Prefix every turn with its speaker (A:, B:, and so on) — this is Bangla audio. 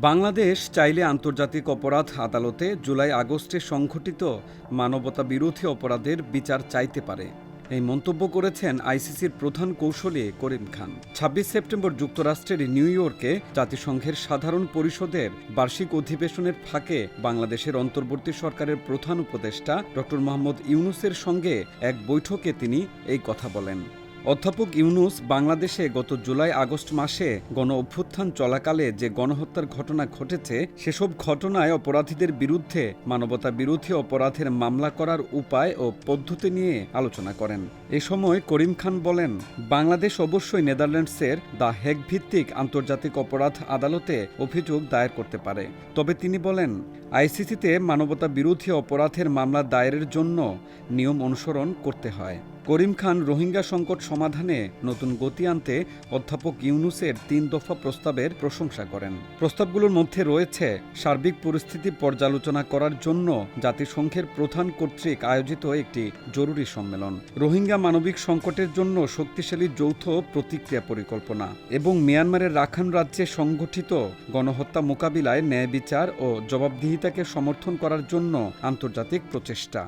A: বাংলাদেশ চাইলে আন্তর্জাতিক অপরাধ আদালতে জুলাই আগস্টে সংঘটিত মানবতা বিরোধী অপরাধের বিচার চাইতে পারে। এই মন্তব্য করেছেন আইসিসির প্রধান কৌশলী করিম খান। ছাব্বিশ সেপ্টেম্বর যুক্তরাষ্ট্রের নিউ ইয়র্কে জাতিসংঘের সাধারণ পরিষদের বার্ষিক অধিবেশনের ফাঁকে বাংলাদেশের অন্তর্বর্তী সরকারের প্রধান উপদেষ্টা ড মোহাম্মদ ইউনুসের সঙ্গে এক বৈঠকে তিনি এই কথা বলেন। অধ্যাপক ইউনুস বাংলাদেশে গত জুলাই আগস্ট মাসে গণ অভ্যুত্থান চলাকালে যে গণহত্যার ঘটনা ঘটেছে, সেসব ঘটনায় অপরাধীদের বিরুদ্ধে মানবতা বিরোধী অপরাধের মামলা করার উপায় ও পদ্ধতি নিয়ে আলোচনা করেন। এ সময় করিম খান বলেন, বাংলাদেশ অবশ্যই নেদারল্যান্ডসের দ্য হেগ ভিত্তিক আন্তর্জাতিক অপরাধ আদালতে অভিযোগ দায়ের করতে পারে। তবে তিনি বলেন, আইসিসিতে মানবতা বিরোধী অপরাধের মামলা দায়েরের জন্য নিয়ম অনুসরণ করতে হয়। করিম খান রোহিঙ্গা সংকট সমাধানে নতুন গতি আনতে অধ্যাপক ইউনুসের তিন দফা প্রস্তাবের প্রশংসা করেন। প্রস্তাবগুলোর মধ্যে রয়েছে সার্বিক পরিস্থিতি পর্যালোচনা করার জন্য জাতিসংঘের প্রধান কর্তৃক আয়োজিত একটি জরুরি সম্মেলন। রোহিঙ্গা মানবিক সংকটের জন্য শক্তিশালী যৌথ প্রতিক্রিয়া পরিকল্পনা এবং মিয়ানমারের রাখান রাজ্যে সংগঠিত গণহত্যা মোকাবিলায় ন্যায় বিচার ও জবাবদিহিতাকে সমর্থন করার জন্য আন্তর্জাতিক প্রচেষ্টা।